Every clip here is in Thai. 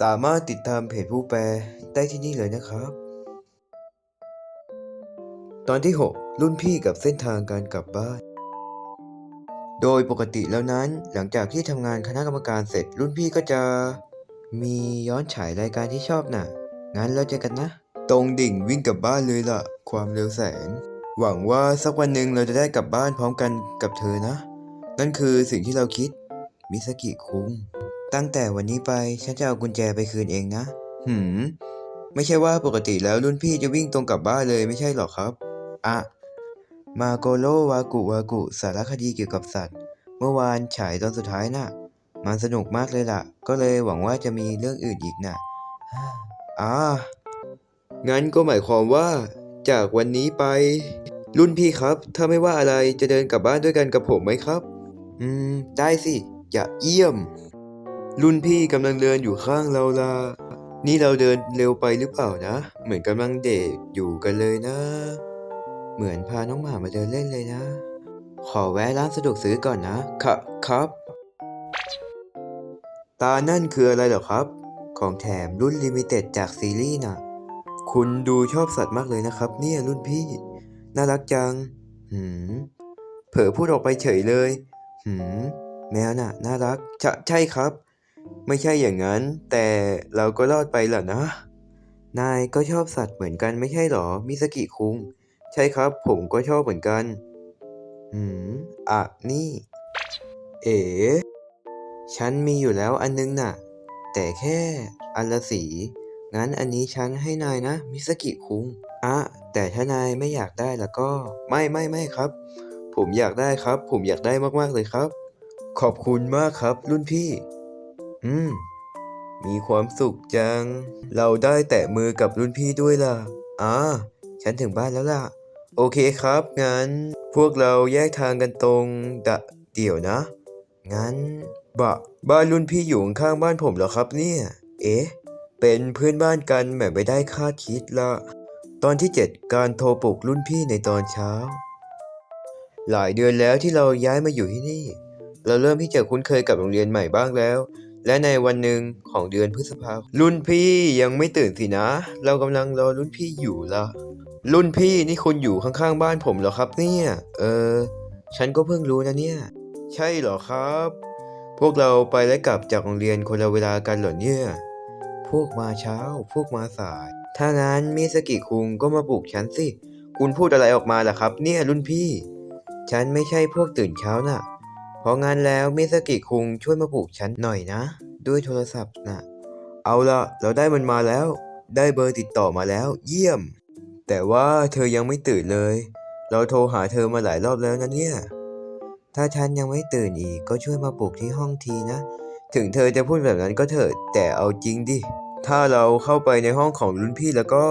สามารถติดตามเพจผู้แปลได้ที่นี่เลยนะครับ ตอนที่ 6 รุ่นพี่กับเส้นทางการกลับบ้าน โดยปกติแล้วนั้นหลังจากที่ทำงานคณะกรรมการเสร็จ รุ่นพี่ก็จะ มีย้อนฉายรายการที่ชอบน่ะ งั้นเราเจอกันนะ ตรงดิ่งวิ่งกลับบ้านเลยล่ะ ความเร็วแสงหวังว่าสักวันหนึ่งเราจะได้กลับบ้านพร้อมกันกับเธอนะ นั่นคือสิ่งที่เราคิดมิสกิคุง ตั้งแต่วันนี้ไปฉันจะเอากุญแจไปคืนเองนะ หืม ไม่ใช่ว่าปกติแล้วรุ่นพี่จะวิ่งตรงกลับบ้านเลยไม่ใช่หรอครับอะมาโกโรวากุวากุสารคดีเกี่ยวกับสัตว์ เมื่อวานฉายตอนสุดท้ายน่ะ มันสนุกมากเลยล่ะ ก็เลยหวังว่าจะมีเรื่องอื่นอีกน่ะอ่างั้นก็หมายความว่า จากวันนี้ไป รุ่นพี่ครับ ถ้าไม่ว่าอะไรจะเดินกลับบ้านด้วยกันกับผมไหมครับ อืม ได้สิอย่าเยี่ยม รุ่นพี่กำลังเดินอยู่ข้างเราล่ะ นี่เราเดินเร็วไปหรือเปล่านะ เหมือนกำลังเดทอยู่กันเลยนะ เหมือนพาน้องหมามาเดินเล่นเลยนะ ขอแวะร้านสะดวกซื้อก่อนนะ ครับครับ ตานั่นคืออะไรเหรอครับ ของแถมรุ่นลิมิเต็ดจากซีรีส์น่ะ คุณดูชอบสัตว์มากเลยนะครับ เนี่ยรุ่นพี่ น่ารักจัง หืม เผลอพูดออกไปเฉยเลย หืม แมวน่ะ น่ารัก ใช่ใช่ครับ ไม่ใช่อย่างนั้น แต่เราก็รอดไปแล่ะนะ นายก็ชอบสัตว์เหมือนกันไม่ใช่หรอ มิสกิคุง ใช่ครับ ผมก็ชอบเหมือนกัน หืม อะ นี่ เอ๋ ฉันมีอยู่แล้วอันนึงน่ะ แต่แค่อันละสี งั้นอันนี้ฉันให้นายนะ มิสกิคุงอะแต่ถ้านายไม่อยากได้แล้วก็ ไม่ไม่ไม่ครับ ผมอยากได้ครับ ผมอยากได้มากๆเลยครับ ขอบคุณมากครับ รุ่นพี่ อืม มีความสุขจัง เราได้แตะมือกับรุ่นพี่ด้วยล่ะ อ่า ฉันถึงบ้านแล้วล่ะ โอเคครับ งั้น พวกเราแยกทางกันตรงดะเดี๋ยวนะ งั้นบะบ้านรุ่นพี่อยู่ข้างบ้านผมเหรอครับเนี่ย เอ๊ะ เป็นเพื่อนบ้านกันแบบไม่ได้คาดคิดละ ตอนที่ 7 การโทรปลุกรุ่นพี่ในตอนเช้า หลายเดือนแล้วที่เราย้ายมาอยู่ที่นี่ เราเริ่มที่จะคุ้นเคยกับโรงเรียนใหม่บ้างแล้ว และในวันหนึ่งของเดือนพฤษภาคมรุ่นพี่ยังไม่ตื่นสินะ เรากำลังรอรุ่นพี่อยู่ละรุ่นพี่นี่คุณอยู่ข้างๆบ้านผมเหรอครับ เนี่ย เออ ฉันก็เพิ่งรู้นะเนี่ย ใช่เหรอครับ พวกเราไปและกลับจากโรงเรียนคนละเวลากันเหรอเนี่ย พวกมาเช้า พวกมาสาย ถ้างั้นมิสกิคุงก็มาปลุกฉันสิ คุณพูดอะไรออกมาล่ะครับ เนี่ยรุ่นพี่ ฉันไม่ใช่พวกตื่นเช้าน่ะ เพราะงั้นแล้วมิสกิคุงช่วยมาปลุกฉันหน่อยนะ ด้วยโทรศัพท์นะเอาละเราได้มันมาแล้ว ได้เบอร์ติดต่อมาแล้ว เยี่ยม แต่ว่าเธอยังไม่ตื่นเลย เราโทรหาเธอมาหลายรอบแล้วนะเนี่ยถ้าฉันยังไม่ตื่นอีกก็ช่วยมาปลุกที่ห้องทีนะ ถึงเธอจะพูดแบบนั้นก็เถอะแต่เอาจริงดิ ถ้าเราเข้าไปในห้องของรุ่นพี่แล้วก็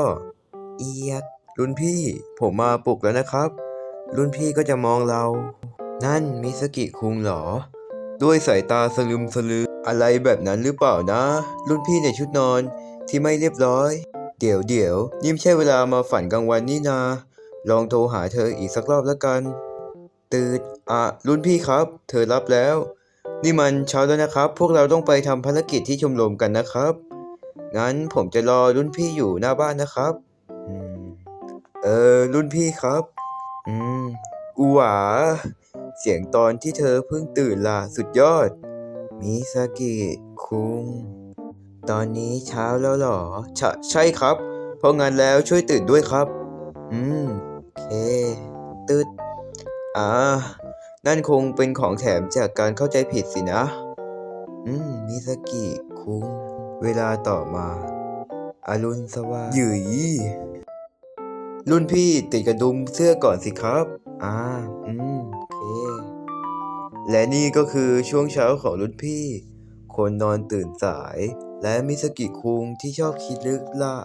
เอียดรุ่นพี่ ผมมาปลุกแล้วนะครับ รุ่นพี่ก็จะมองเรา นั่นมิสกิคุงเหรอ ด้วยสายตาสลึมสลืออะไรแบบนั้นหรือเปล่านะ รุ่นพี่ในชุดนอนที่ไม่เรียบร้อย เดี๋ยวเดี๋ยวนี่ไม่ใช่เวลามาฝันกลางวันนี่นา ลองโทรหาเธออีกสักรอบแล้วกัน ตื่นอะ รุ่นพี่ครับ เธอรับแล้ว นี่มันเช้าแล้วนะครับ พวกเราต้องไปทำภารกิจที่ชมรมกันนะครับ งั้นผมจะรอรุ่นพี่อยู่หน้าบ้านนะครับอเออรุ่นพี่ครับ อืมอูหวา เสียงตอนที่เธอเพิ่งตื่นล่ะสุดยอด มิสกิคุง ตอนนี้เช้าแล้วเหรอใช่ใช่ครับ เพราะงั้นแล้วช่วยตื่นด้วยครับ อืมโอเคตืดอ่า นั่นคงเป็นของแถมจากการเข้าใจผิดสินะ อืม มิสกิคุง เวลาต่อมาอารุณสวัสดิ์หยุยรุ่นพี่ติดกระดุมเสื้อก่อนสิครับ อ่า อืมโอเค และนี่ก็คือช่วงเช้าของรุ่นพี่ คนนอนตื่นสาย และมิสกิคุงที่ชอบคิดลึกละ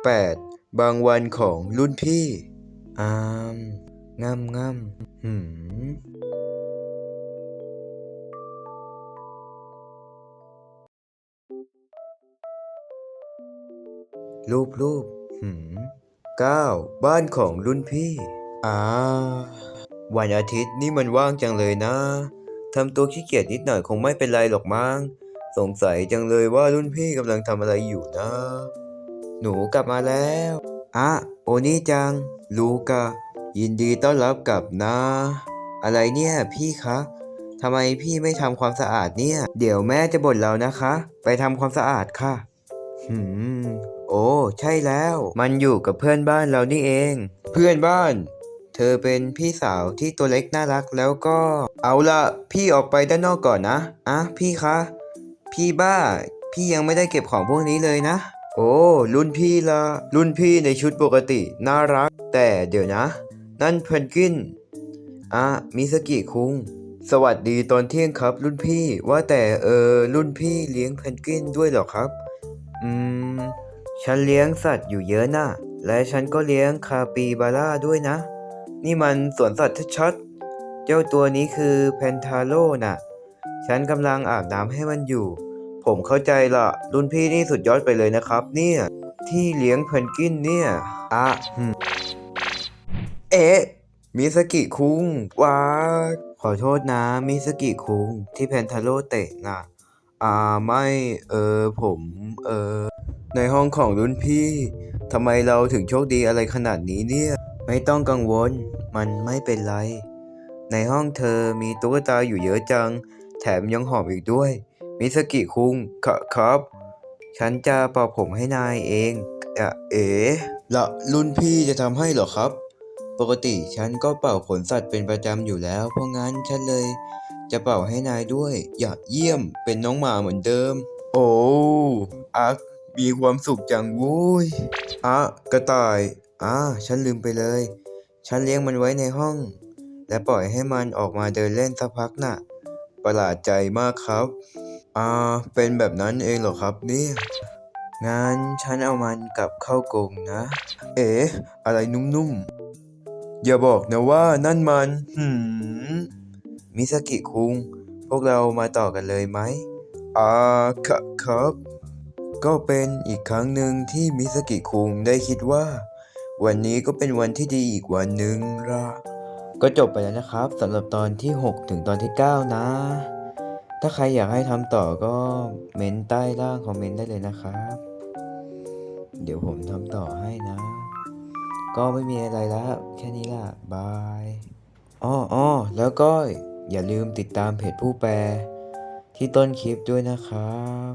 8. บางวันของรุ่นพี่อามง่ำง่ำหืมรูปรูปหืมเก้าบ้านของรุ่นพี่ อ่าวันอาทิตย์นี่มันว่างจังเลยนะทำตัวขี้เกียจนิดหน่อยคงไม่เป็นไรหรอกมั้งสงสัยจังเลยว่ารุ่นพี่กำลังทำอะไรอยู่นะ หนูกลับมาแล้วอะโอนี่จัง ลูกายินดีต้อนรับกลับนะ อะไรเนี่ยพี่คะทำไมพี่ไม่ทำความสะอาดเนี่ย เดี๋ยวแม่จะบ่นเรานะคะ ไปทำความสะอาดค่ะหืม โอ้ ใช่แล้ว มันอยู่กับเพื่อนบ้านเรานี่เอง เพื่อนบ้าน เธอเป็นพี่สาวที่ตัวเล็กน่ารักแล้วก็ เอาละพี่ออกไปด้านนอกก่อนนะอะพี่คะ พี่บ้า พี่ยังไม่ได้เก็บของพวกนี้เลยนะ โอ้ รุ่นพี่ละรุ่นพี่ในชุดปกติน่ารัก แต่เดี๋ยวนะ นั่นเพนกวินอะมิสกิคุง สวัสดีตอนเที่ยงครับ รุ่นพี่ว่าแต่เออรุ่นพี่เลี้ยงเพนกวินด้วยเหรอครับ อืม ฉันเลี้ยงสัตว์อยู่เยอะนะและฉันก็เลี้ยงคาปิบาร่าด้วยนะ นี่มันสวนสัตว์ชัดๆ เจ้าตัวนี้คือเพนทาโลน่ะ ฉันกำลังอาบน้ำให้มันอยู่ ผมเข้าใจละรุ่นพี่นี่สุดยอดไปเลยนะครับ เนี่ย ที่เลี้ยงเพนกวินเนี่ย อะเอ๊ะมิสกิคุงว้าขอโทษนะมิสกิคุงที่เพนทาโร่เตะน่ะ อ่าไม่เออผมเออในห้องของรุ่นพี่ทำไมเราถึงโชคดีอะไรขนาดนี้เนี่ย ไม่ต้องกังวล มันไม่เป็นไร ในห้องเธอมีตุ๊กตาอยู่เยอะจัง แถมยังหอมอีกด้วย มิสกิคุงคครับ ฉันจะเป่าผมให้นายเองอะเอ๋ละรุ่นพี่จะทำให้เหรอครับ ปกติฉันก็เป่าขนสัตว์เป็นประจำอยู่แล้ว เพราะงั้นฉันเลย จะเป่าให้นายด้วย อย่าเยี่ยมเป็นน้องหมาเหมือนเดิม โอ้อักมีความสุขจังวุ้ยอะกระต่าย อ่าฉันลืมไปเลย ฉันเลี้ยงมันไว้ในห้อง และปล่อยให้มันออกมาเดินเล่นสักพักน่ะ ประหลาดใจมากครับ อ่า เป็นแบบนั้นเองเหรอครับเนี่ย งั้นฉันเอามันกลับเข้ากรงนะ เอ๋อะไรนุ่มๆ อย่าบอกนะว่านั่นมันหืมมิสกิคุง พวกเรามาต่อกันเลยไหมอ่าครับครับก็เป็นอีกครั้งหนึ่งที่มิสกิคุงได้คิดว่า วันนี้ก็เป็นวันที่ดีอีกวันหนึ่งละก็จบไปแล้วนะครับสำหรับตอนที่ 6 ถึงตอนที่ 9 นะ ถ้าใครอยากให้ทำต่อก็เมนใต้ล่างคอมเมนต์ได้เลยนะครับ เดี๋ยวผมทำต่อให้นะ ก็ไม่มีอะไรแล้วแค่นี้ล่ะบายอ้ออ้อแล้วก็อย่าลืมติดตามเพจผู้แปลที่ต้นคลิปด้วยนะครับ